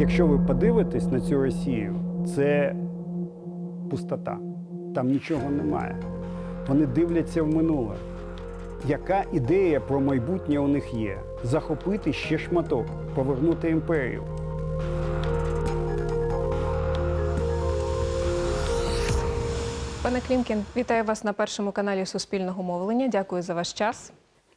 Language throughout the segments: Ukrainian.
Якщо ви подивитесь на цю Росію, це пустота. Там нічого немає. Вони дивляться в минуле. Яка ідея про майбутнє у них є? Захопити ще шматок, повернути імперію. Пане Клімкін, вітаю вас на першому каналі Суспільного мовлення. Дякую за ваш час.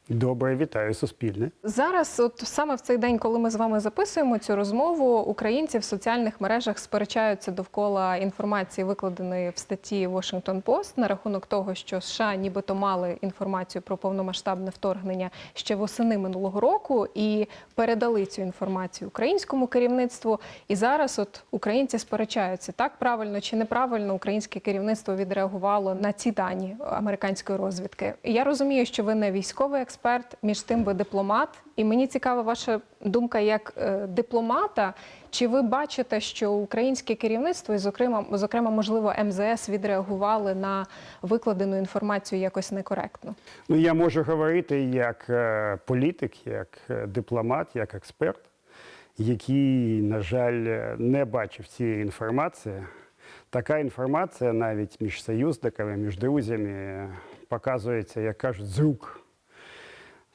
Добре, вітаю Суспільне. Зараз, от саме в цей день, коли ми з вами записуємо цю розмову, українці в соціальних мережах сперечаються довкола інформації, викладеної в статті Washington Post на рахунок того, що США нібито мали інформацію про повномасштабне вторгнення ще восени минулого року і передали цю інформацію українському керівництву. І зараз, от українці сперечаються, так правильно чи неправильно українське керівництво відреагувало на ці дані американської розвідки. Я розумію, що ви не військовий експерт, між тим ви дипломат. І мені цікава ваша думка як е, дипломата. Чи ви бачите, що українське керівництво, і зокрема, зокрема, можливо, МЗС відреагували на викладену інформацію якось некоректно? Ну, я можу говорити як е, політик, як е, дипломат, як експерт, який, на жаль, не бачив цієї інформації. Така інформація навіть між союзниками, між друзями показується, як кажуть, з рук.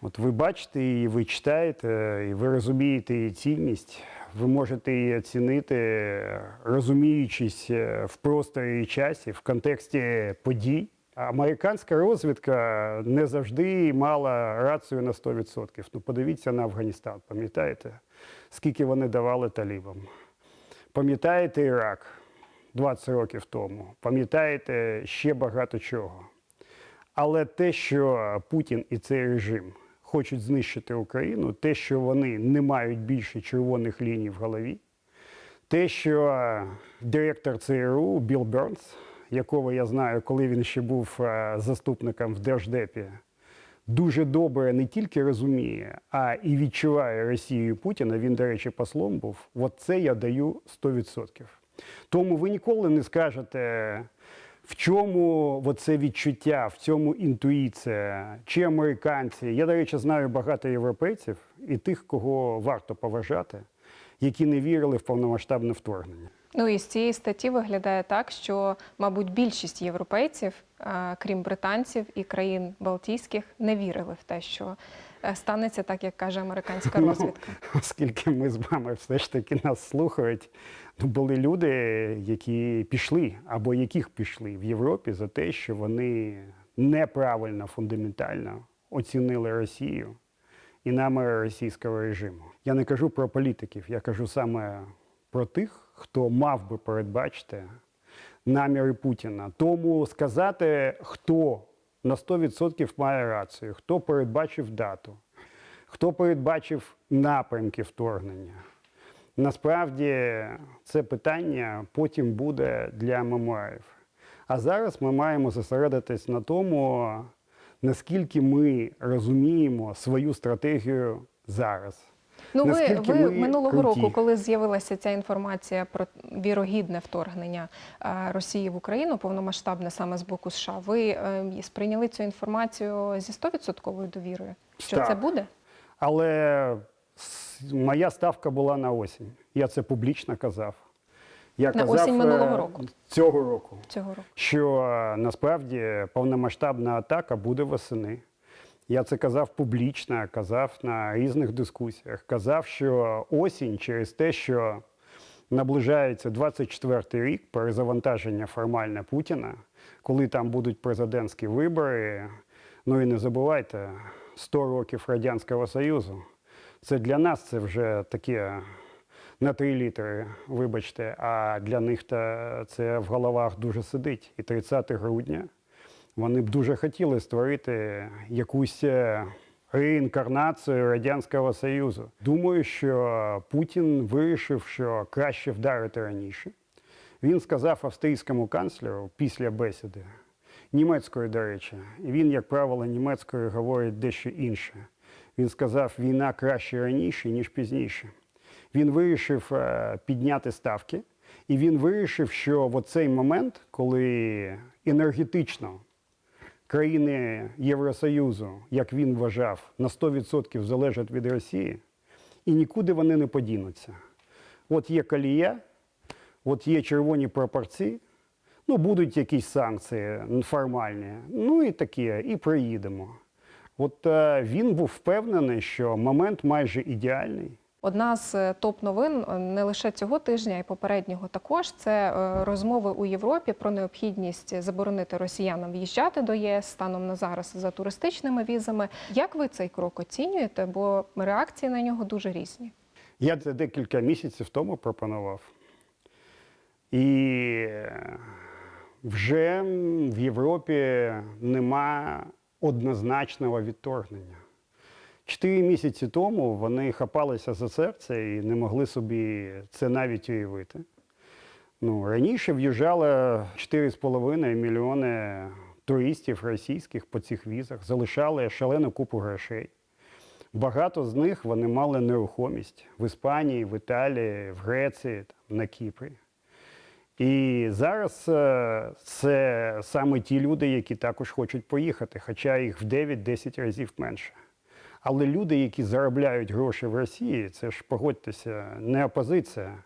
От ви бачите її, ви читаєте, і ви розумієте її цінність. Ви можете її оцінити, розуміючись е, в просторі і часі, в контексті подій. Американська розвідка не завжди мала рацію на 100%. Ну, подивіться на Афганістан, пам'ятаєте, скільки вони давали талібам? Пам'ятаєте Ірак 20 років тому? Пам'ятаєте ще багато чого. Але те, що Путін і цей режим хочуть знищити Україну, те, що вони не мають більше червоних ліній в голові, те, що е, директор ЦРУ Білл Бернс, якого я знаю, коли він ще був е, заступником в Держдепі, дуже добре не тільки розуміє, а і відчуває Росію Путіна. Він, до речі, послом був. От це я даю 100%. Тому ви ніколи не скажете, в чому це відчуття, в цьому інтуїція, чи американці. Я, до речі, знаю багато європейців і тих, кого варто поважати, які не вірили в повномасштабне вторгнення. Ну і з цієї статті виглядає так, що, мабуть, більшість європейців, крім британців і країн Балтійських, не вірили в те, що е, станеться так, як каже американська розвідка. Оскільки ми з вами все ж таки нас слухають, ну, були люди, які пішли або яких пішли в Європі за те, що вони неправильно фундаментально оцінили Росію і наміри російського режиму. Я не кажу про політиків, я кажу саме про тих, хто мав би передбачити наміри Путіна. Тому сказати, хто на 100% має рацію, хто передбачив дату, хто передбачив напрямки вторгнення. Насправді це питання потім буде для мемуарів. А зараз ми маємо зосередитись на тому, наскільки ми розуміємо свою стратегію зараз. Ну, ви, Наскільки ви ми минулого круті. року, коли з'явилася ця інформація про вірогідне вторгнення Росії в Україну, повномасштабне саме з боку США, ви е, сприйняли цю інформацію зі 100% довірою? Що Так. це буде? Але моя ставка була на осінь. Я це публічно казав. Я На казав осінь минулого е, року. Цього року. Цього року. Що е, насправді повномасштабна атака буде восени. Я це казав публічно, казав на різних дискусіях. Казав, що осінь через те, що наближається 24-й рік перезавантаження формальне Путіна, коли там будуть президентські вибори. Ну і не забувайте, 100 років Радянського Союзу. Це для нас це вже таке на три літери, вибачте, а для них це в головах дуже сидить. І 30 грудня вони б дуже хотіли створити якусь е, реінкарнацію Радянського Союзу. Думаю, що Путін вирішив, що краще вдарити раніше. Він сказав австрійському канцлеру після бесіди, німецькою, до речі, і він, як правило, німецькою говорить дещо інше. Він сказав, війна краще раніше, ніж пізніше. Він вирішив е, підняти ставки, і він вирішив, що в цей момент, коли енергетично країни Євросоюзу, як він вважав, на 100% залежать від Росії, і нікуди вони не подінуться. От є колія, от є червоні прапорці, ну будуть якісь санкції формальні, ну і таке, і приїдемо. От е, він був впевнений, що момент майже ідеальний. Одна з е, топ-новин е, не лише цього тижня, й попереднього також це розмови у Європі про необхідність заборонити росіянам в'їжджати до ЄС станом на зараз за туристичними візами. Як ви цей крок оцінюєте? Бо реакції на нього дуже різні. Я це декілька місяців тому пропонував. І вже в Європі нема однозначного відторгнення. Чотири місяці тому вони хапалися за серце і не могли собі це навіть уявити. Ну, раніше в'їжджало 4,5 мільйони туристів російських по цих візах, залишали шалену купу грошей. Багато з них вони мали нерухомість в Іспанії, в Італії, в Греції, на Кіпрі. І зараз е, це саме ті люди, які також хочуть поїхати, хоча їх в 9-10 разів менше. Але люди, які заробляють гроші в Росії, це ж погодьтеся, не опозиція.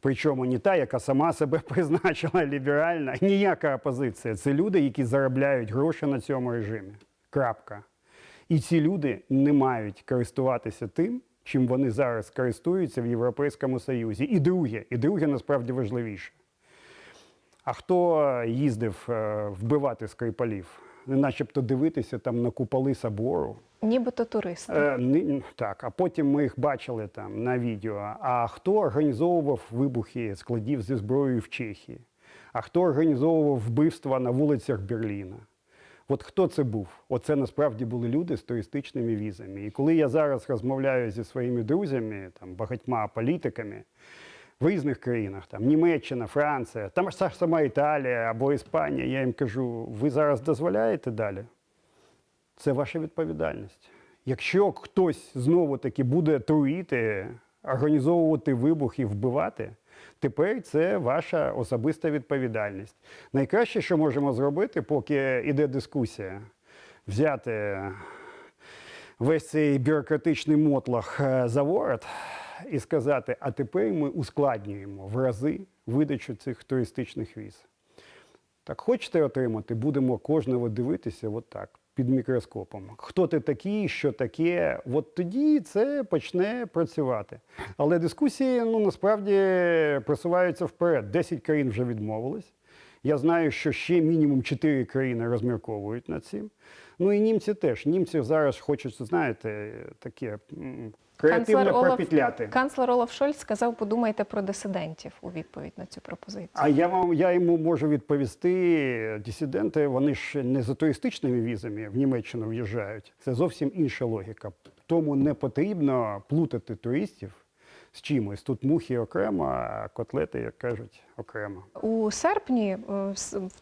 Причому не та, яка сама себе призначила ліберальна, ніяка опозиція. Це люди, які заробляють гроші на цьому режимі. Крапка. І ці люди не мають користуватися тим, чим вони зараз користуються в Європейському Союзі. І друге, і друге насправді важливіше. А хто їздив е, вбивати скрипалів? Начебто дивитися там на куполи собору. Нібито туристи. Е, так, а потім ми їх бачили там на відео. А хто організовував вибухи складів зі зброєю в Чехії? А хто організовував вбивства на вулицях Берліна? От хто це був? Оце насправді були люди з туристичними візами. І коли я зараз розмовляю зі своїми друзями, там багатьма політиками в різних країнах, там Німеччина, Франція, там ж сама Італія або Іспанія, я їм кажу, ви зараз дозволяєте далі? Це ваша відповідальність. Якщо хтось знову таки буде труїти, організовувати вибухи, вбивати, тепер це ваша особиста відповідальність. Найкраще, що можемо зробити, поки йде дискусія, взяти весь цей бюрократичний мотлах е, за ворот і сказати, а тепер ми ускладнюємо в рази видачу цих туристичних віз. Так хочете отримати, будемо кожного дивитися от під мікроскопом. Хто ти такий, що таке, от тоді це почне працювати. Але дискусії ну, насправді просуваються вперед. Десять країн вже відмовились. Я знаю, що ще мінімум чотири країни розмірковують над цим. Ну і німці теж. Німці зараз хочуть, знаєте, таке креативно пропетляти. канцлер Олаф Шольц сказав, подумайте про дисидентів у відповідь на цю пропозицію. А я вам я йому можу відповісти. Дисиденти вони ж не за туристичними візами в Німеччину в'їжджають. Це зовсім інша логіка. Тому не потрібно плутати туристів з чимось. Тут мухи окремо, а котлети, як кажуть, окремо. У серпні, е,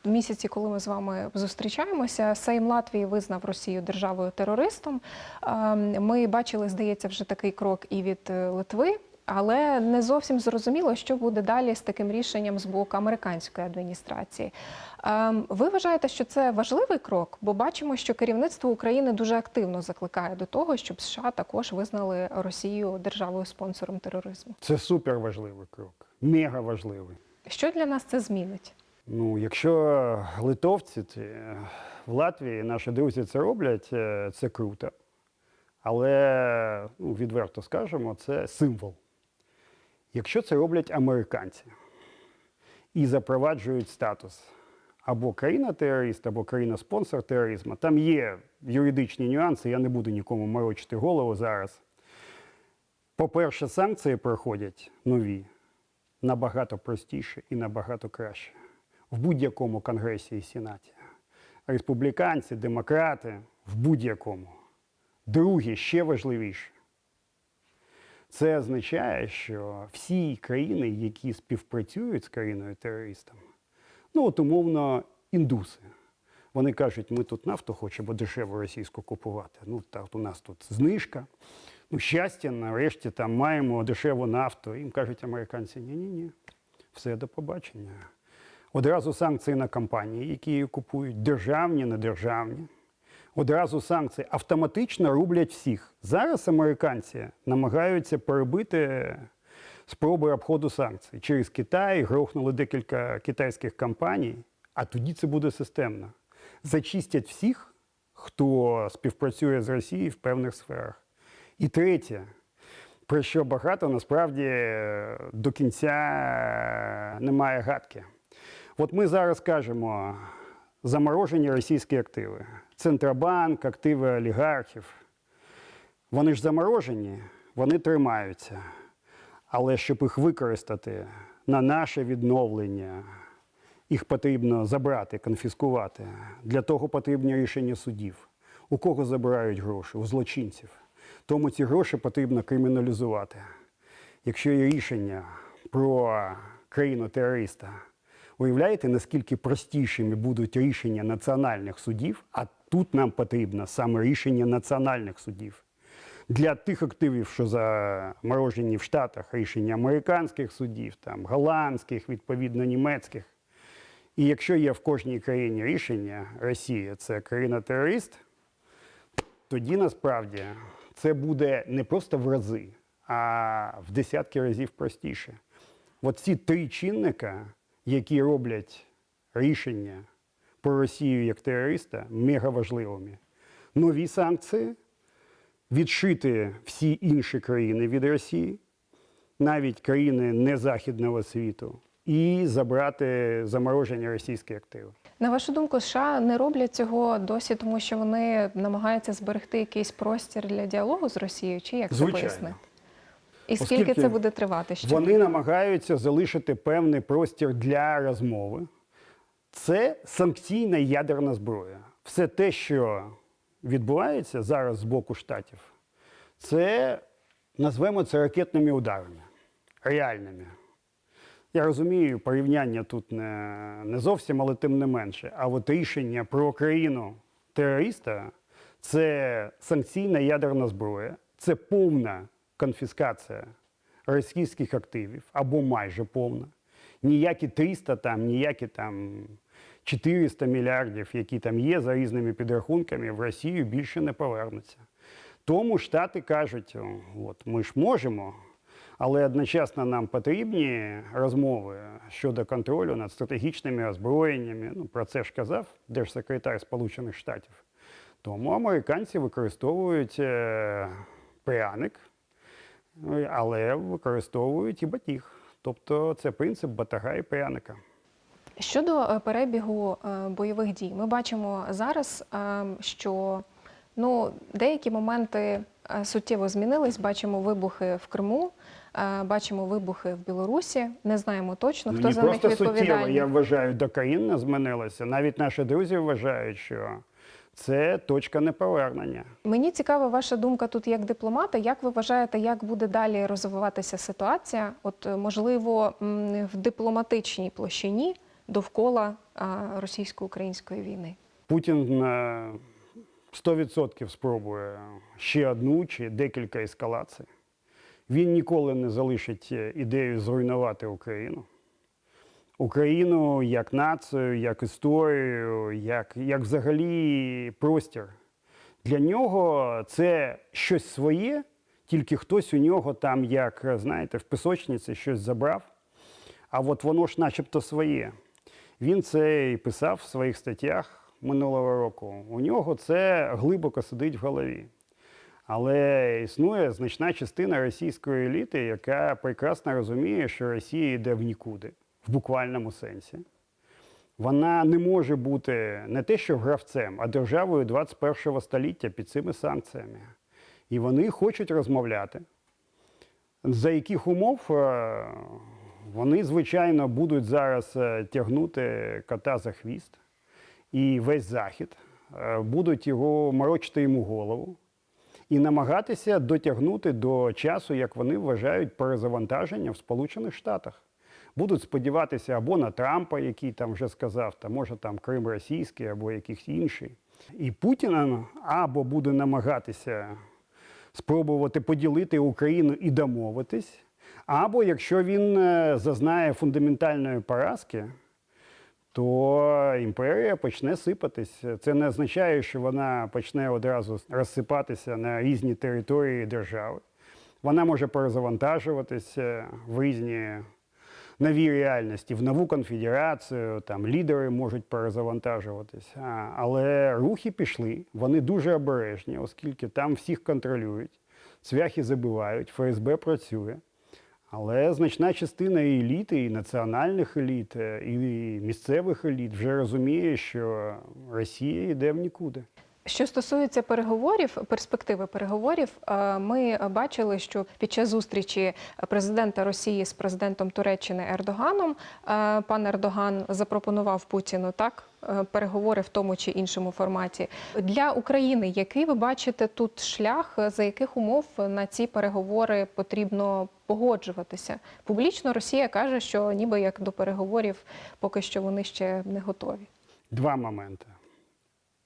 в місяці, коли ми з вами зустрічаємося, Сейм Латвії визнав Росію державою терористом. Е, Ми бачили, здається, вже такий крок і від е, Литви. Але не зовсім зрозуміло, що буде далі з таким рішенням з боку американської адміністрації. Ем, Ви вважаєте, що це важливий крок? Бо бачимо, що керівництво України дуже активно закликає до того, щоб США також визнали Росію державою спонсором тероризму. Це супер важливий крок, мега важливий. Що для нас це змінить? Ну, якщо литовці ці, е, в Латвії, наші друзі це роблять, е, це круто. Але ну, відверто скажемо, це символ. Якщо це роблять американці і запроваджують статус або країна-терорист, або країна-спонсор тероризму, там є юридичні нюанси, я не буду нікому морочити голову зараз. По-перше, санкції проходять нові набагато простіше і набагато краще в будь-якому конгресі і сенаті. Республіканці, демократи в будь-якому. Друге, ще важливіше. Це означає, що всі країни, які співпрацюють з країною терористом, ну от умовно індуси. Вони кажуть, ми тут нафту хочемо дешево російську купувати. Ну так, у нас тут знижка. Ну, щастя, нарешті там маємо дешеву нафту. Їм кажуть американці, ні-ні-ні, все до побачення. Одразу санкції на компанії, які її купують, державні, недержавні. Одразу санкції автоматично рублять всіх. Зараз американці намагаються перебити спроби обходу санкцій. Через Китай грохнули декілька китайських компаній, а тоді це буде системно. Зачистять всіх, хто співпрацює з Росією в певних сферах. І третє, про що багато насправді до кінця немає гадки. От ми зараз кажемо заморожені російські активи. Центробанк, активи олігархів. Вони ж заморожені, вони тримаються. Але щоб їх використати на наше відновлення, їх потрібно забрати, конфіскувати. Для того потрібні рішення судів. У кого забирають гроші? У злочинців. Тому ці гроші потрібно криміналізувати. Якщо є рішення про країну терориста, уявляєте, наскільки простішими будуть рішення національних судів, а тут нам потрібно саме рішення національних судів. Для тих активів, що заморожені в Штатах, рішення американських судів, там, голландських, відповідно німецьких. І якщо є в кожній країні рішення Росія це країна-терорист, тоді насправді це буде не просто в рази, а в десятки разів простіше. От ці три чинника, які роблять рішення про Росію як терориста, мега важливими. Нові санкції, відшити всі інші країни від Росії, навіть країни незахідного світу, і забрати заморожені російські активи. На вашу думку, США не роблять цього досі, тому що вони намагаються зберегти якийсь простір для діалогу з Росією, чи як це пояснити? І скільки це буде тривати? Ще? Вони намагаються залишити певний простір для розмови. Це санкційна ядерна зброя. Все те, що відбувається зараз з боку штатів, це назвемо це ракетними ударами, реальними. Я розумію, порівняння тут не, не зовсім, але тим не менше. А от рішення про країну терориста це санкційна ядерна зброя, це повна конфіскація російських активів або майже повна. Ніякі 300 там, ніякі там 400 мільярдів, які там є за різними підрахунками, в Росію більше не повернуться. Тому Штати кажуть, от ми ж можемо, але одночасно нам потрібні розмови щодо контролю над стратегічними озброєннями. Ну, про це ж казав держсекретар Сполучених Штатів. Тому американці використовують е, пряник, але використовують і батіг. Тобто це принцип батага і пряника. Щодо е, перебігу е, бойових дій, ми бачимо зараз, е, що ну, деякі моменти суттєво змінились. Бачимо вибухи в Криму, бачимо вибухи в Білорусі. Не знаємо точно, хто не за них просто суттєво, я вважаю, докаїнна змінилася. Навіть наші друзі вважають, що це точка неповернення. Мені цікава ваша думка тут як дипломата. Як ви вважаєте, як буде далі розвиватися ситуація? От е, можливо, в дипломатичній площині довкола російсько-української війни? Путін е, 100% спробує ще одну чи декілька ескалацій. Він ніколи не залишить е, ідею зруйнувати Україну. Україну як націю, як історію, як, як взагалі простір. Для нього це щось своє, тільки хтось у нього там, як знаєте, в пісочниці щось забрав. А от воно ж начебто своє. Він це і писав в своїх статтях минулого року. У нього це глибоко сидить в голові. Але існує значна частина російської еліти, яка прекрасно розуміє, що Росія йде в нікуди, в буквальному сенсі. Вона не може бути не те, що гравцем, а державою 21 століття під цими санкціями. І вони хочуть розмовляти. За яких умов е, вони, звичайно, будуть зараз е, тягнути кота за хвіст і весь захід, е, будуть його морочити йому голову і намагатися дотягнути до часу, як вони вважають, перезавантаження в Сполучених Штатах. Будуть сподіватися або на Трампа, який там вже сказав, та може там Крим російський, або якийсь інший. І Путін або буде намагатися спробувати поділити Україну і домовитись, або якщо він е, зазнає фундаментальної поразки, то імперія почне сипатись. Це не означає, що вона почне одразу розсипатися на різні території держави. Вона може перезавантажуватися в різні нові реальності, в нову конфедерацію, там лідери можуть перезавантажуватися. Але рухи пішли, вони дуже обережні, оскільки там всіх контролюють, цвяхи забивають, ФСБ працює. Але значна частина еліти, і національних еліт, е, і місцевих еліт вже розуміє, що Росія йде в нікуди. Що стосується переговорів, перспективи переговорів, е, ми бачили, що під час зустрічі президента Росії з президентом Туреччини Ердоганом е, пан Ердоган запропонував Путіну так е, переговори в тому чи іншому форматі для України. Який ви бачите тут шлях, за яких умов на ці переговори потрібно погоджуватися? Публічно Росія каже, що ніби як до переговорів поки що вони ще не готові. Два моменти.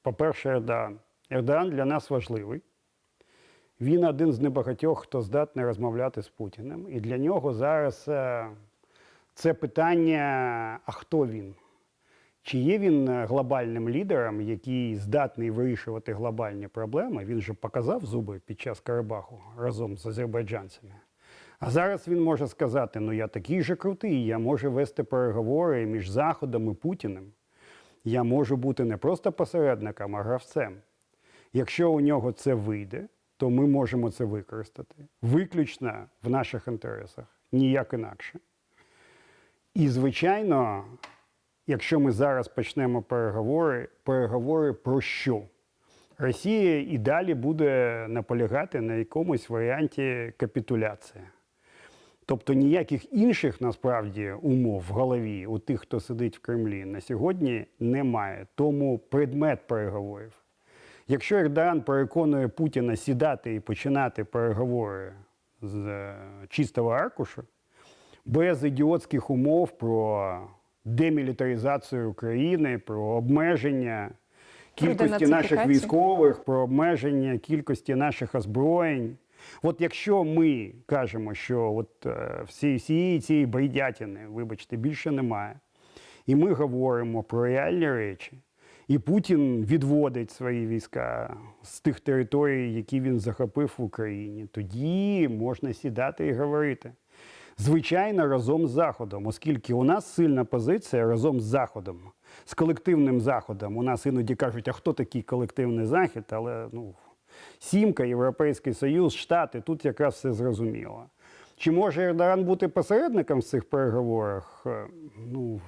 По-перше, Ердоган. Ердоган для нас важливий. Він один з небагатьох, хто здатний розмовляти з Путіним. І для нього зараз е, це питання: а хто він? Чи є він е, глобальним лідером, який здатний вирішувати глобальні проблеми? Він же показав зуби під час Карабаху разом з азербайджанцями. А зараз він може сказати: ну я такий же крутий, я можу вести переговори між Заходом і Путіним. Я можу бути не просто посередником, а гравцем. Якщо у нього це вийде, то ми можемо це використати виключно в наших інтересах, ніяк інакше. І, звичайно, якщо ми зараз почнемо переговори, переговори про що? Росія і далі буде наполягати на якомусь варіанті капітуляції. Тобто ніяких інших насправді умов в голові у тих, хто сидить в Кремлі, на сьогодні немає. Тому предмет переговорів. Якщо Ердоган переконує Путіна сідати і починати переговори з е, чистого аркушу, без ідіотських умов про демілітаризацію України, про обмеження кількості наших військових, про обмеження кількості наших озброєнь. От якщо ми кажемо, що от е, всі, всієї цієї байдятини, вибачте, більше немає, і ми говоримо про реальні речі, і Путін відводить свої війська з тих територій, які він захопив в Україні, тоді можна сідати і говорити. Звичайно, разом з Заходом, оскільки у нас сильна позиція разом з Заходом, з колективним Заходом. У нас іноді кажуть, а хто такий колективний Захід? Але ну, Сімка, Європейський Союз, Штати, тут якраз все зрозуміло. Чи може Ердоган бути посередником в цих переговорах? Е, Ну,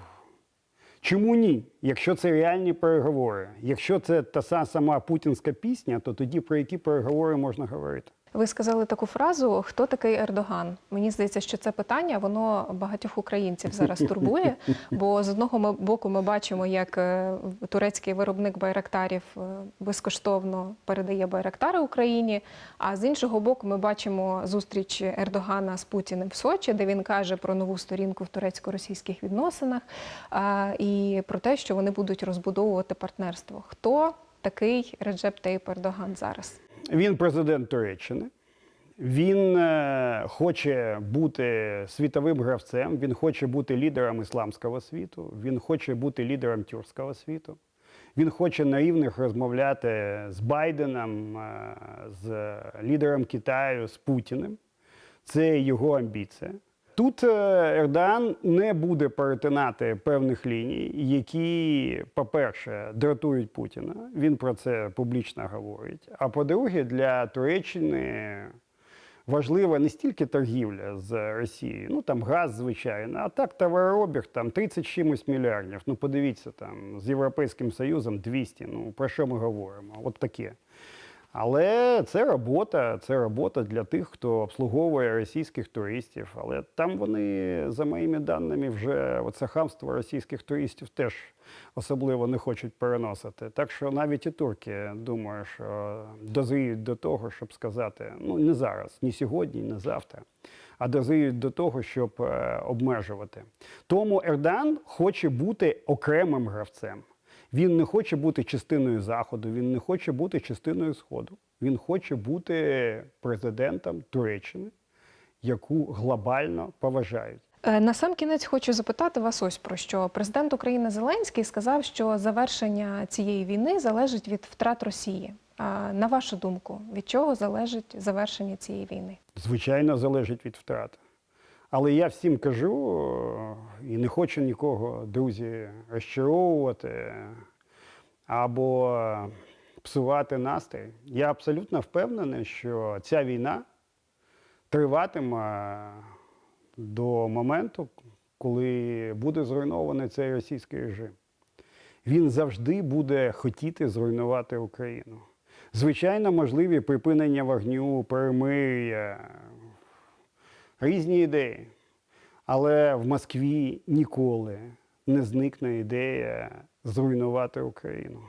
чому ні? Якщо це реальні переговори, якщо це та са- сама путінська пісня, то тоді про які переговори можна говорити? Ви сказали таку фразу: хто такий Ердоган? Мені здається, що це питання воно багатьох українців зараз турбує. Бо з одного боку ми бачимо, як е, турецький виробник байрактарів е, безкоштовно передає байрактари Україні. А з іншого боку, ми бачимо зустріч Ердогана з Путіним в Сочі, де він каже про нову сторінку в турецько-російських відносинах і про те, що вони будуть розбудовувати партнерство. Хто такий Реджеп Тейп Ердоган зараз? Він президент Туреччини. Він е, хоче бути світовим гравцем, він хоче бути лідером ісламського світу, він хоче бути лідером тюркського світу. Він хоче на рівних розмовляти з Байденом, е, з лідером Китаю, з Путіним. Це його амбіція. Тут е, Ердоган не буде перетинати певних ліній, які, по-перше, дратують Путіна. Він про це публічно говорить. А по-друге, для Туреччини важлива не стільки торгівля з Росією, ну там газ, звичайно, а так товарообіг там 30 чимось мільярдів. Ну подивіться, там з Європейським Союзом 200. Ну про що ми говоримо? От таке. Але це робота, це робота для тих, хто обслуговує російських туристів. Але там вони, за моїми даними, вже оце хамство російських туристів теж особливо не хочуть переносити. Так що навіть і турки думаю, що дозріють до того, щоб сказати, ну не зараз, ні сьогодні, ні завтра, а дозріють до того, щоб е, обмежувати. Тому Ердан хоче бути окремим гравцем. Він не хоче бути частиною Заходу, він не хоче бути частиною Сходу. Він хоче бути президентом Туреччини, яку глобально поважають. Е, На сам кінець хочу запитати вас ось про що. Президент України Зеленський сказав, що завершення цієї війни залежить від втрат Росії. А, На вашу думку, від чого залежить завершення цієї війни? Звичайно, залежить від втрат. Але я всім кажу е, і не хочу нікого, друзі, розчаровувати або псувати настрій. Я абсолютно впевнений, що ця війна триватиме до моменту, коли буде зруйнований цей російський режим. Він завжди буде хотіти зруйнувати Україну. Звичайно, можливі припинення вогню, перемир'я, різні ідеї. Але в Москві ніколи не зникне ідея зруйнувати Україну.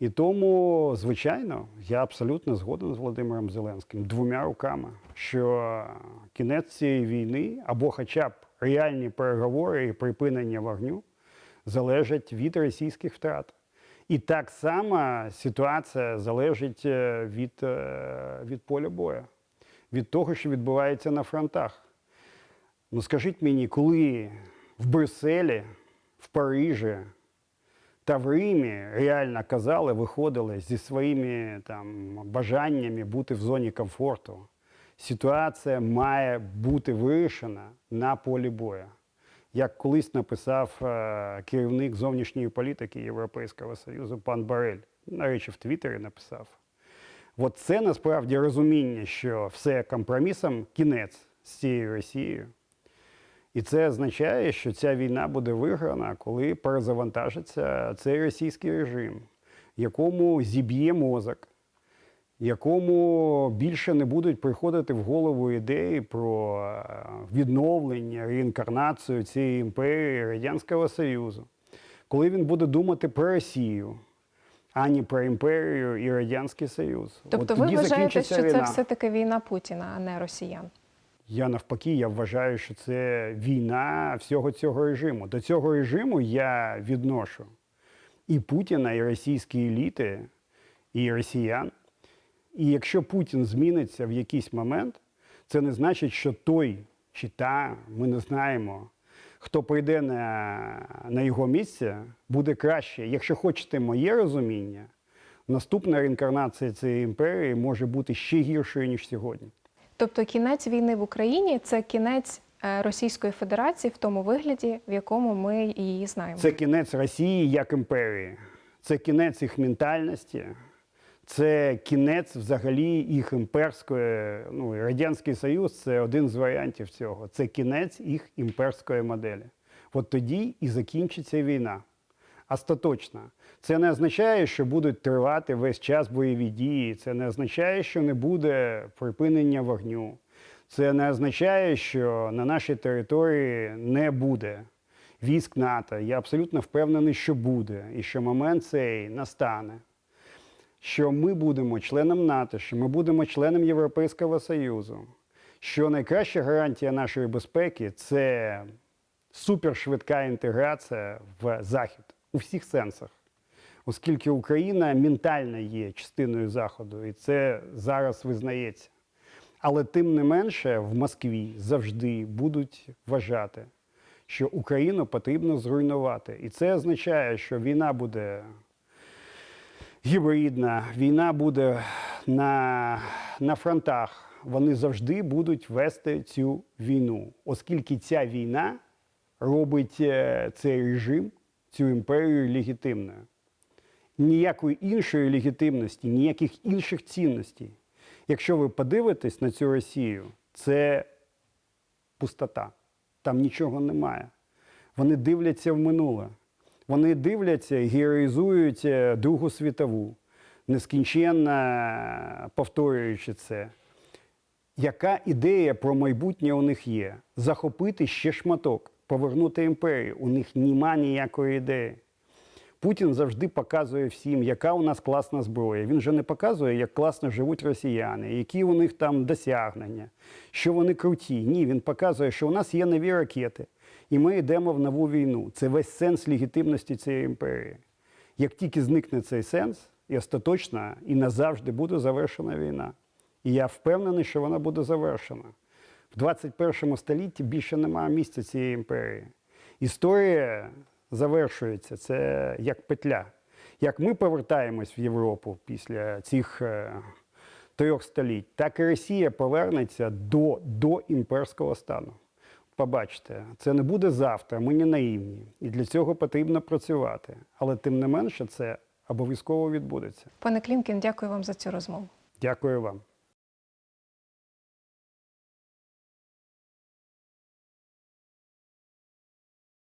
І тому, звичайно, я абсолютно згоден з Володимиром Зеленським двома руками, що кінець цієї війни або хоча б реальні переговори і припинення вогню залежать від російських втрат. І так само ситуація залежить е, від, е, від поля бою, від того, що відбувається на фронтах. Ну скажіть мені, коли в Брюсселі, в Парижі та в Римі реально казали, виходили зі своїми там, бажаннями бути в зоні комфорту, ситуація має бути вирішена на полі бою. Як колись написав е, керівник зовнішньої політики Європейського Союзу пан Барель, на речі, в Твіттері написав. От це насправді розуміння, що все компромісом кінець з цією Росією. І це означає, що ця війна буде виграна, коли перезавантажиться цей російський режим, якому зіб'є мозок, якому більше не будуть приходити в голову ідеї про е, відновлення, реінкарнацію цієї імперії Радянського Союзу, коли він буде думати про Росію, а не про імперію і Радянський Союз. Тобто, От ви вважаєте, що це все-таки війна Путіна, а не росіян? Я навпаки, я вважаю, що це війна всього цього режиму. До цього режиму я відношу і Путіна, і російські еліти, і росіян. І якщо Путін зміниться в якийсь момент, це не значить, що той чи та, ми не знаємо, хто прийде на, на його місце, буде краще. Якщо хочете моє розуміння, наступна реінкарнація цієї імперії може бути ще гіршою, ніж сьогодні. Тобто кінець війни в Україні це кінець е, Російської Федерації в тому вигляді, в якому ми її знаємо. Це кінець Росії як імперії, це кінець їх ментальності, це кінець взагалі їх імперської. Ну, Радянський Союз це один з варіантів цього. Це кінець їх імперської моделі. От тоді і закінчиться війна. Остаточно. Це не означає, що будуть тривати весь час бойові дії. Це не означає, що не буде припинення вогню. Це не означає, що на нашій території не буде військ НАТО. Я абсолютно впевнений, що буде, і що момент цей настане. Що ми будемо членом НАТО, що ми будемо членом Європейського Союзу, що найкраща гарантія нашої безпеки це супершвидка інтеграція в Захід у всіх сенсах, оскільки Україна ментально є частиною Заходу, і це зараз визнається. Але тим не менше в Москві завжди будуть вважати, що Україну потрібно зруйнувати. І це означає, що війна буде гібридна, війна буде на, на фронтах. Вони завжди будуть вести цю війну, оскільки ця війна робить е, цей режим, цю імперію легітимною. Ніякої іншої легітимності, ніяких інших цінностей. Якщо ви подивитесь на цю Росію, це пустота. Там нічого немає. Вони дивляться в минуле. Вони дивляться героїзують е, Другу світову, нескінченно повторюючи це. Яка ідея про майбутнє у них є? Захопити ще шматок, повернути імперію. У них нема ніякої ідеї. Путін завжди показує всім, яка у нас класна зброя. Він же не показує, як класно живуть росіяни, які у них там досягнення, що вони круті. Ні, він показує, що у нас є нові ракети, і ми йдемо в нову війну. Це весь сенс легітимності цієї імперії. Як тільки зникне цей сенс, і остаточно і назавжди буде завершена війна. І я впевнений, що вона буде завершена. В 21 столітті більше немає місця цієї імперії. Історія завершується, це як петля. Як ми повертаємось в Європу після цих е, трьох століть, так і Росія повернеться до, до імперського стану. Побачите, це не буде завтра, ми не наївні. І для цього потрібно працювати. Але тим не менше, це обов'язково відбудеться. Пане Клімкін, дякую вам за цю розмову. Дякую вам.